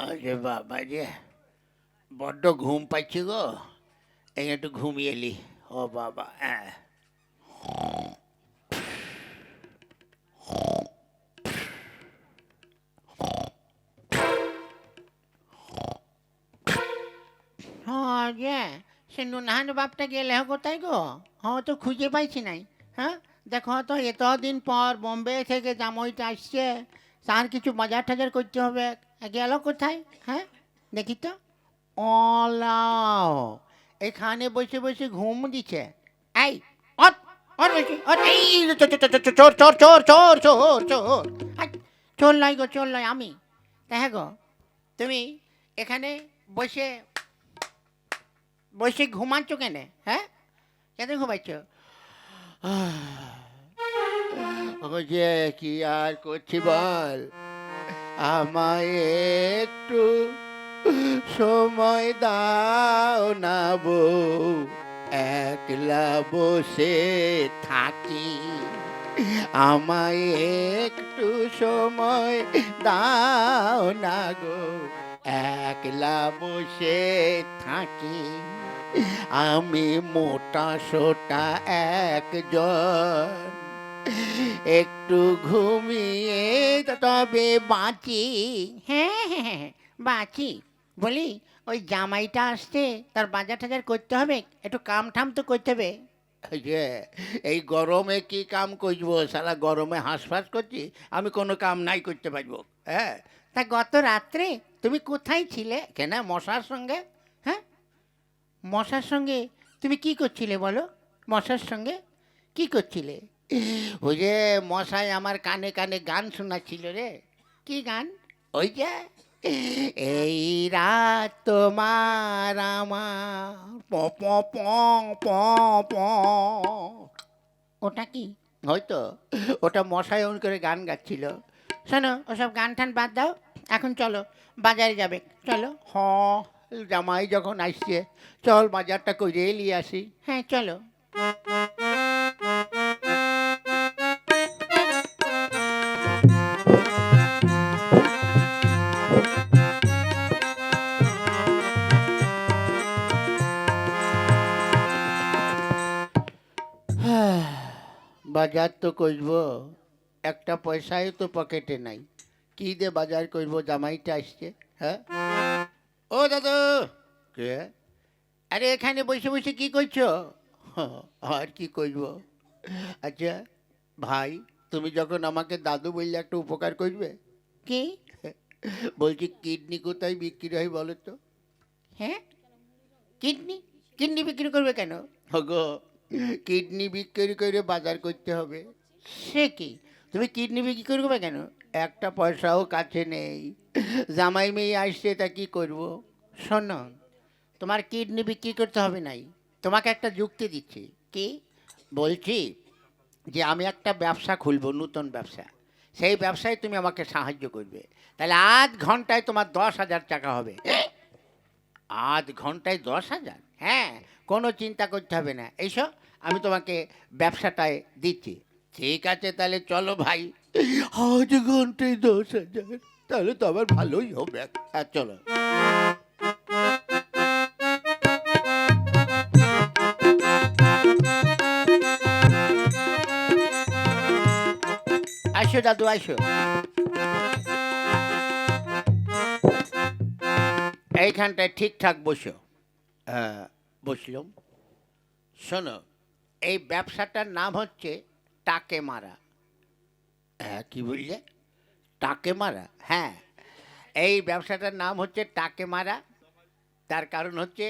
আরে বাবা রে, বড্ড ঘুম পাচ্ছি গো। এই একটু ঘুমিয়ে এলি ও বাবা হ্যাঁ যে সে নুনহান বাপটা গেলে কোথায় গো? হ্যাঁ তো খুঁজে পাইছি নাই হ্যাঁ? দেখো তো, এতদিন পর বোম্বে থেকে জামাইটা আসছে। তার কিছু বাজার টাজার করতে হবে। গেল কোথায়? হ্যাঁ দেখি তো। অলাও এখানে বসে বসে ঘুম দিচ্ছে। এই অট বসে এই চোর চোর চোর চোর চোর চোর চোর নয় গো চোর নয় আমি। দেখো গো তুমি এখানে বসে বসে ঘুমাচ্ছ কেন? হ্যাঁ কেন ঘুমাচ্ছ? ও যে কি আর করছি বল। আমায় একটু সময় দাও না বউ। একলা বসে থাকি। আমায় একটু সময় দাও না গো। একলা বসে থাকি। আমি মোটা সোটা একজন। একটু ঘুমিয়ে তবে বাঁচি। হ্যাঁ হ্যাঁ হ্যাঁ বাঁচি। বলি ওই জামাইটা আসছে তার বাজার টাজার করতে হবে একটু কাম ঠাম তো করতে হবে। যে এই গরমে কি কাম করব? সারা গরমে হাঁসফাঁস করছি আমি কোনো কাম নাই করতে পারব। হ্যাঁ? তা গত রাত্রে তুমি কোথায় ছিলে? কেন মশার সঙ্গে? হ্যাঁ? মশার সঙ্গে তুমি কি করছিলে বলো? মশার সঙ্গে কি করছিলে? ওই যে মশাই আমার কানে কানে গান শোনাচ্ছিল রে। কি গান? ওই যে এই রাত তোমার আমার প প প প প। ওটা কি? হয়তো ওটা মশাই অন করে গান গাচ্ছিল। শোনো ওসব গান টান বাদ দাও এখন চলো বাজারে যাবে চলো। হ জামাই যখন আসছে চল বাজারটা করে নিয়ে আসি। হ্যাঁ চলো। বাজার তো করব একটা পয়সাই তো পকেটে নাই। কি দিয়ে বাজার করব জামাইটা আসছে হ্যাঁ? ও দাদু! কে? আরে এখানে বসে বসে কি করছ? আর কি করব? আচ্ছা ভাই তুমি যখন আমাকে দাদু বললে একটা উপকার করবে? কি? বলছি কিডনি কোথায় বিক্রি হয় বলো তো? হ্যাঁ? কিডনি? কিডনি বিক্রি করবে কেন? কিডনি বিক্রি করে বাজার করতে হবে। সে কি? তুমি কিডনি বিক্রি করবে কেন? একটা পয়সাও কাছে নেই। জামাই মেয়ে আসছে, তা কি করব? শোনো, তোমার কিডনি বিক্রি করতে হবে নাই। তোমাকে একটা যুক্তি দিচ্ছি। কি? বলছি যে আমি একটা ব্যবসা খুলবো, নতুন ব্যবসা। সেই ব্যবসায় তুমি আমাকে সাহায্য করবে। তাহলে আধ ঘন্টায় তোমার দশ হাজার টাকা হবে। আধ ঘন্টায় দশ হাজার? হ্যাঁ কোনো চিন্তা করতে হবে না। এইসব আমি তোমাকে ব্যবসাটায় দিচ্ছি। ঠিক আছে, তাহলে চলো ভাই। আধ ঘন্টায় দশ হাজার। তাহলে তো আবার ভালোই হবে। হ্যাঁ চলো। আসো দাদু আসো এইখানটায় ঠিকঠাক বসো। হ্যাঁ বসলাম। শোনো, এই ব্যবসাটার নাম হচ্ছে টাকে মারা। হ্যাঁ কি বললে? টাকে মারা? হ্যাঁ এই ব্যবসাটার নাম হচ্ছে টাকে মারা। তার কারণ হচ্ছে,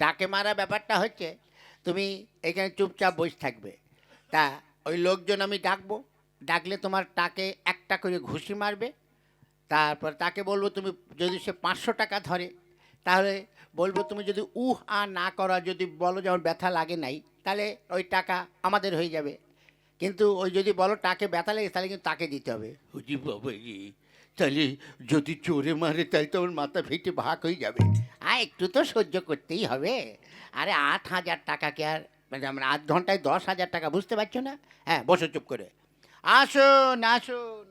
টাকে মারা ব্যাপারটা হচ্ছে, তুমি এখানে চুপচাপ বসে থাকবে। তা ওই লোকজন আমি ডাকবো, ডাকলে তোমার টাকে একটা করে ঘুষি মারবে। তারপর তাকে বলব, তুমি যদি সে পাঁচশো টাকা ধরে তাহলে বলব তুমি যদি উহ আ না করা যদি বলো যেমন ব্যথা লাগে নাই তাহলে ওই টাকা আমাদের হয়ে যাবে। কিন্তু ওই যদি বলো টাকে ব্যথা লাগে তাহলে কিন্তু তাকে দিতে হবে। হুজি বাবা তাহলে যদি চোরে মারে তাহলে তো ওর মাথা ফেটে ভাগ হয়ে যাবে। আর একটু তো সহ্য করতেই হবে। আরে আট হাজার টাকাকে আর মানে আমরা আধ ঘন্টায় দশ হাজার টাকা বুঝতে পারছ না? হ্যাঁ বসো চুপ করে। আসুন আসুন।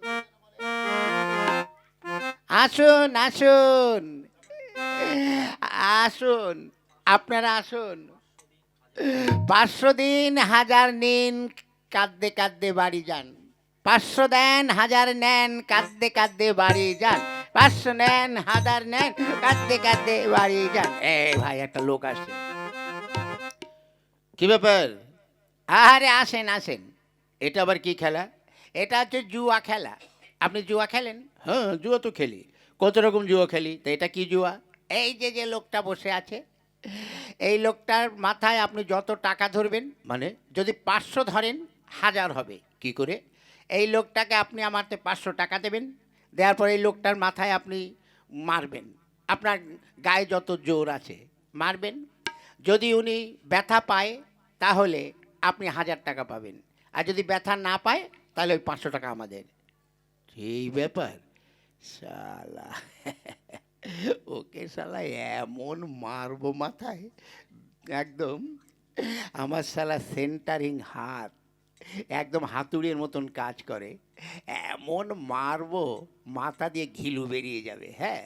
আসুন আসুন। আসুন আপনারা আসুন। পাঁচশো দিন হাজার নিন কাঁদতে কাঁদতে বাড়ি যান। পাঁচশো দেন হাজার নেন কাঁদতে কাঁদতে বাড়ি যান। পাঁচশো নেন হাজার নেন কাঁদতে কাঁদতে বাড়ি যান। এ ভাই একটা লোক আসছে। কি ব্যাপার? আরে আসেন আসেন। এটা আবার কি খেলা? এটা হচ্ছে জুয়া খেলা। আপনি জুয়া খেলেন? হ্যাঁ জুয়া তো খেলি। কত রকম জুয়া খেলি? তো এটা কি জুয়া? এই যে যে লোকটা বসে আছে, এই লোকটার মাথায় আপনি যত টাকা ধরবেন মানে যদি পাঁচশো ধরেন, হাজার হবে। কি করে? এই লোকটাকে আপনি আমাকে পাঁচশো টাকা দেবেন, দেওয়ার পর এই লোকটার মাথায় আপনি মারবেন। আপনার গায়ে যত জোর আছে, মারবেন। যদি উনি ব্যথা পায়, তাহলে আপনি হাজার টাকা পাবেন। আর যদি ব্যথা না পায়, তাহলে ওই পাঁচশো টাকা আমাদের। এই ব্যাপার? শালা। ওকে শালা এমন মারবো মাথায়, একদম। আমার শালা সেন্টারিং হাত, একদম হাতুড়ির মতন কাজ করে। এমন মারবো, মাথা দিয়ে ঘিলু বেরিয়ে যাবে হ্যাঁ?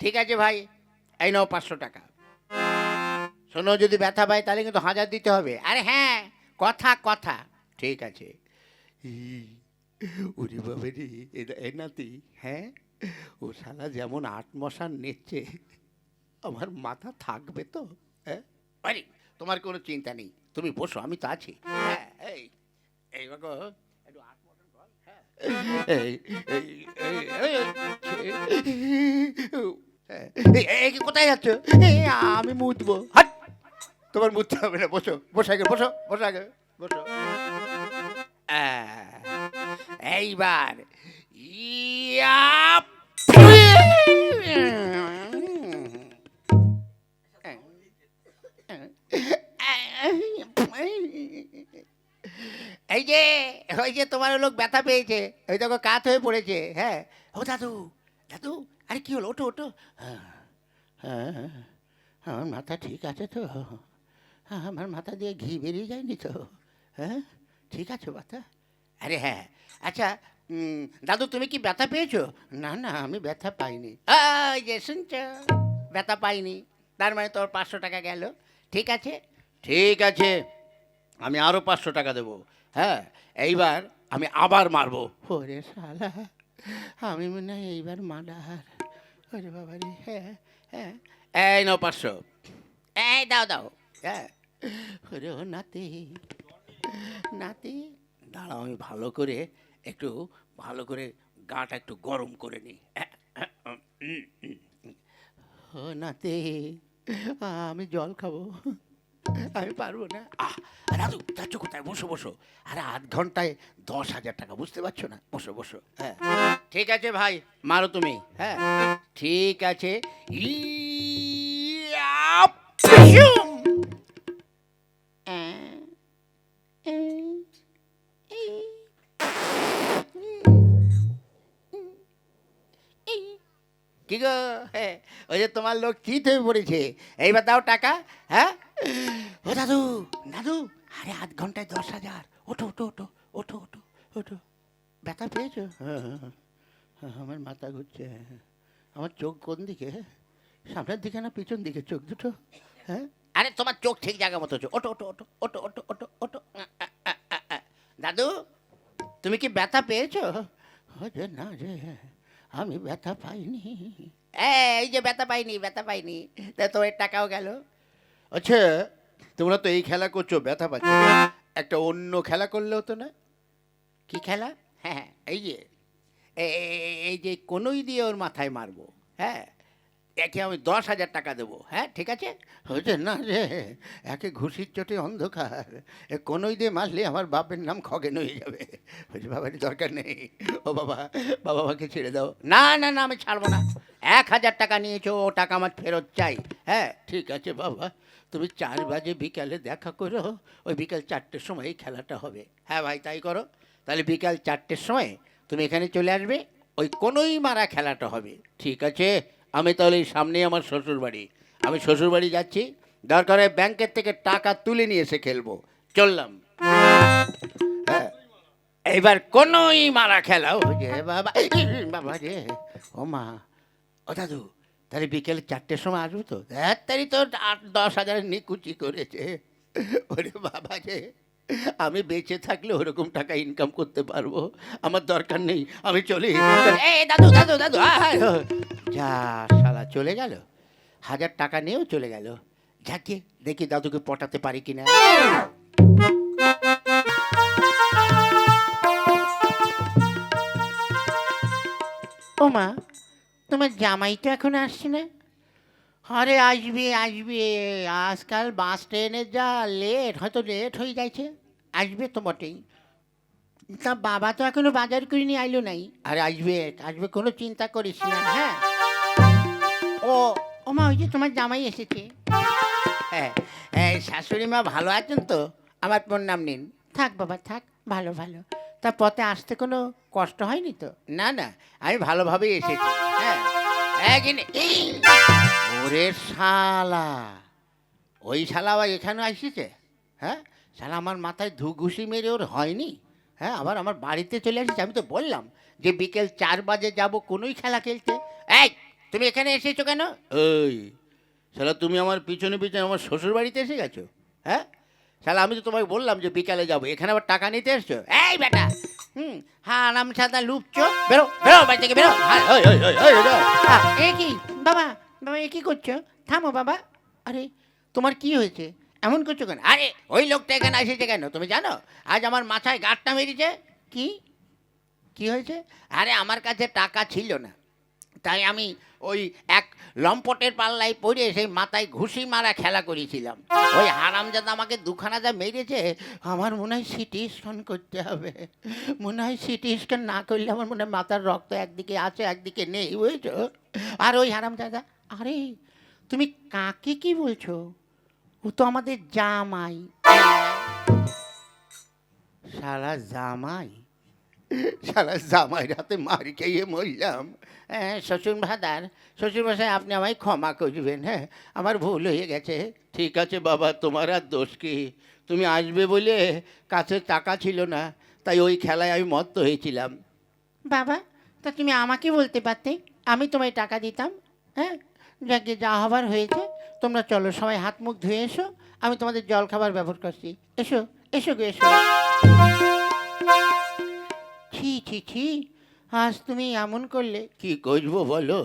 ঠিক আছে ভাই, এই নাও পাঁচশো টাকা। শোনো, যদি ব্যথা পায় তাহলে কিন্তু হাজার দিতে হবে। আরে হ্যাঁ কথা কথা। ঠিক আছে। উরি বাবা রে এ নাতি হ্যাঁ? ও শালা যেমন আট মশার নেচে আমার মাথা থাকবে তো হ্যাঁ? তোমার কোনো চিন্তা নেই তুমি বসো আমি তো আছি। হ্যাঁ, কোথায় যাচ্ছ? আমি মুতবো। তোমার মুততে হবে না বসো বসে আগে বসো বসে আগে বসো। এইবার ইয়া ওই যে তোমার লোক ব্যথা পেয়েছে ওই দেখো কাত হয়ে পড়েছে হ্যাঁ? ও দাদু দাদু আরে কি হলো? ওটো ওটো হ্যাঁ হ্যাঁ আমার মাথা ঠিক আছে তো। হ্যাঁ, আমার মাথা দিয়ে ঘি বেরিয়ে যায়নি তো। হ্যাঁ ঠিক আছে ব্যথা আরে হ্যাঁ আচ্ছা দাদু তুমি কি ব্যথা পেয়েছ? না না আমি ব্যথা পাইনি। যে শুনছ ব্যথা পাইনি। তার মানে তোর পাঁচশো টাকা গেল। ঠিক আছে? ঠিক আছে আমি আরও পাঁচশো টাকা দেবো। হ্যাঁ এইবার আমি আবার মারবো। ওরে শালা আমি মনে হয় এইবার মার্ডার ওরে বাবা রে হ্যাঁ হ্যাঁ। এই নাও পাঁচশো। এই দাও দাও। হ্যাঁ। ওরে ও নাতি নাতি। দাঁড়াও আমি ভালো করে একটু ভালো করে গাটা একটু গরম করে নিই। ও নাতি আমি জল খাব। আমি পারব না। আহ দাদু যাচ্ছ কোথায় বসো বসো। আরে আধ ঘন্টায় দশ হাজার টাকা বুঝতে পারছ না? বসো বসো। হ্যাঁ। ঠিক আছে ভাই মারো তুমি। হ্যাঁ। ঠিক আছে! কি গো? হ্যাঁ ওই যে তোমার লোক চিত হয়ে পড়েছে। এইবার দাও টাকা হ্যাঁ? ও দাদু দাদু আরে আধ ঘন্টায় দশ হাজার। ওঠো ওঠো ওঠো ওঠো ওঠো ওঠো। ব্যথা পেয়েছ? হ্যাঁ, হ্যাঁ, হ্যাঁ, আমার মাথা ঘুরছে আমার চোখ কোন দিকে? সামনের দিকে না পিছন দিকে চোখ দুটো? হ্যাঁ? আরে তোমার চোখ ঠিক জায়গা মতো ওটো ওটো ওটো ওটো ওটো ওটো ওটো। দাদু তুমি কি ব্যথা পেয়েছ? যে না রে আমি ব্যথা পাইনি। এই যে ব্যথা পাইনি ব্যথা পাইনি। তা তোর টাকাও গেল। আচ্ছা তোমরা তো এই খেলা করছ ব্যথা পাচ্ছ। একটা অন্য খেলা করলে হতো না? কি খেলা? হ্যাঁ হ্যাঁ, এই যে এই যে কোনোই দিয়ে ওর মাথায় মারবো হ্যাঁ একে আমি দশ হাজার টাকা দেবো হ্যাঁ ঠিক আছে? হয়েছে না রে একে ঘুষির চোটে অন্ধকার। এ কোনোই দিয়ে মারলে আমার বাপের নাম খগেন হয়ে যাবে। বলছি বাবার দরকার নেই। ও বাবা বাবা আমাকে ছেড়ে দাও। না না না আমি ছাড়বো না। এক হাজার টাকা নিয়েছো ও টাকা আমার ফেরত চাই হ্যাঁ ঠিক আছে বাবা। তুমি চার বাজে বিকালে দেখা করো ওই বিকাল চারটের সময় এই খেলাটা হবে। হ্যাঁ ভাই তাই করো। তাহলে বিকাল চারটের সময় তুমি এখানে চলে আসবে ওই কোনোই মারা খেলাটা হবে। ঠিক আছে? আমি তাহলে এই সামনেই আমার শ্বশুর বাড়ি আমি শ্বশুর বাড়ি যাচ্ছি। দরকার হয় ব্যাংকের থেকে টাকা তুলে নিয়ে এসে খেলব। চললাম। হ্যাঁ। এইবার কোনোই মারা খেলা ও যে বাবা বাবা রে ও মা। ও দাদু তাহলে বিকেল চারটের সময় আসব তো? তাড়াতাড়ি তো আট দশ হাজার নিকুচি করেছে। ওরে বাবা যে আমি বেঁচে থাকলে ওরকম টাকা ইনকাম করতে পারব? আমার দরকার নেই আমি চলি এই দাদু দাদু দাদু। যা শালা চলে গেল। হাজার টাকা নিয়েও চলে গেল। যাকে দেখি দাদুকে পটাতে পারি কিনা। ও মা তোমার জামাই তো এখন আসছে না? আরে আসবে আসবে, আজকাল বাস ট্রেনের যা লেট হয়তো লেট হয়ে যাচ্ছে। আসবে তো বটেই। তা বাবা তো এখনও বাজার করে নিয়ে আইলো নাই। আরে আসবে আসবে কোনো চিন্তা করিস না হ্যাঁ? ও ও মা, ওই যে তোমার জামাই এসেছে। হ্যাঁ এই শাশুড়ি মা ভালো আছেন তো? আমার প্রণাম নিন। থাক বাবা, থাক, ভালো ভালো। তা পথে আসতে কোনো কষ্ট হয়নি তো? না না আমি ভালোভাবেই এসেছি। হ্যাঁ একদিন- ওরে শালা ওই শালা আবার এখানে আসিছে? হ্যাঁ শালা আমার মাথায় ধু ঘুষি মেরে ওর হয়নি? হ্যাঁ আবার আমার বাড়িতে চলে আসিস আমি তো বললাম যে বিকেল চার বাজে যাব কোনোই খেলা খেলতে। এই তুমি এখানে এসেছ কেন? ওই শালা তুমি আমার পিছনে পিছনে আমার শ্বশুর বাড়িতে এসে গেছো? হ্যাঁ শালা আমি তো তোমাকে বললাম যে বিকালে যাব। এখানে আবার টাকা নিতে এসছো? এই বেটা! হুম হ্যাঁ আরাম সাদা লুপছো বেরো বেরো বাড়ি থেকে বেরো। এ কি? বাবা বাবা এ কি করছ? থামো বাবা। আরে তোমার কি হয়েছে? এমন করছ কেন? আরে ওই লোকটা এখানে এসেছে কেন? তুমি জানো? আজ আমার মাথায় গাঁটটা মেরেছে। কি? কি হয়েছে? আরে আমার কাছে টাকা ছিল না। তাই আমি ওই এক লম্পটের পাল্লায় পড়ে সেই মাথায় ঘুষি মারা খেলা করেছিলাম। ওই হারামজাদা আমাকে দুখানা যা মেরেছে, আমার মনে হয় সিটি স্ক্যান করতে হবে। মনে হয় সিটি স্ক্যান না করলে আমার মনে হয় মাথার রক্ত একদিকে আছে, একদিকে নেই, বুঝছ? আর ওই হারাম দাদা আরে তুমি কাকে কি বলছো? ও তো আমাদের জামাই। সারা জামাই। সারা জামাই রাতে মার খেয়ে মরলাম। হ্যাঁ শ্বশুর ভাদার, শ্বশুর মশাই, আপনি আমায় ক্ষমা করবেন হ্যাঁ? আমার ভুল হয়ে গেছে। ঠিক আছে বাবা, তোমার আর দোষ কি? তুমি আসবে বলে কাছে টাকা ছিল না, তাই ওই খেলায় আমি মত্ত হয়েছিলাম। বাবা, তা তুমি আমাকে বলতে পারতে, আমি তোমায় টাকা দিতাম হ্যাঁ? যাকে যা হবার হয়েছে, তোমরা চলো, সবাই হাত মুখ ধুয়ে এসো, আমি তোমাদের জল খাবার ব্যবহার করছি। এসো এসো গো, এসো। ছি ছি ছি আজ তুমি এমন করলে। কি করব বলো?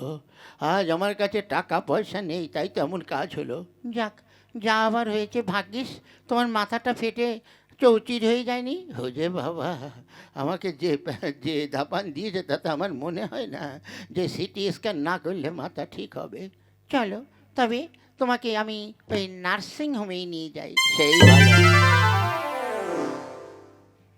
আজ আমার কাছে টাকা পয়সা নেই তাই তো এমন কাজ হলো। যাক যা আবার হয়েছে ভাগ্যিস তোমার মাথাটা ফেটে চৌচির হয়ে যায়নি। হোজে বাবা আমাকে যে যে ধাপান দিয়েছে তাতে আমার মনে হয় না যে সিটি স্ক্যান না করলে মাথা ঠিক হবে। চলো তবে তোমাকে আমি ওই নার্সিং হোমেই নিয়ে যাই। সেই ভালো।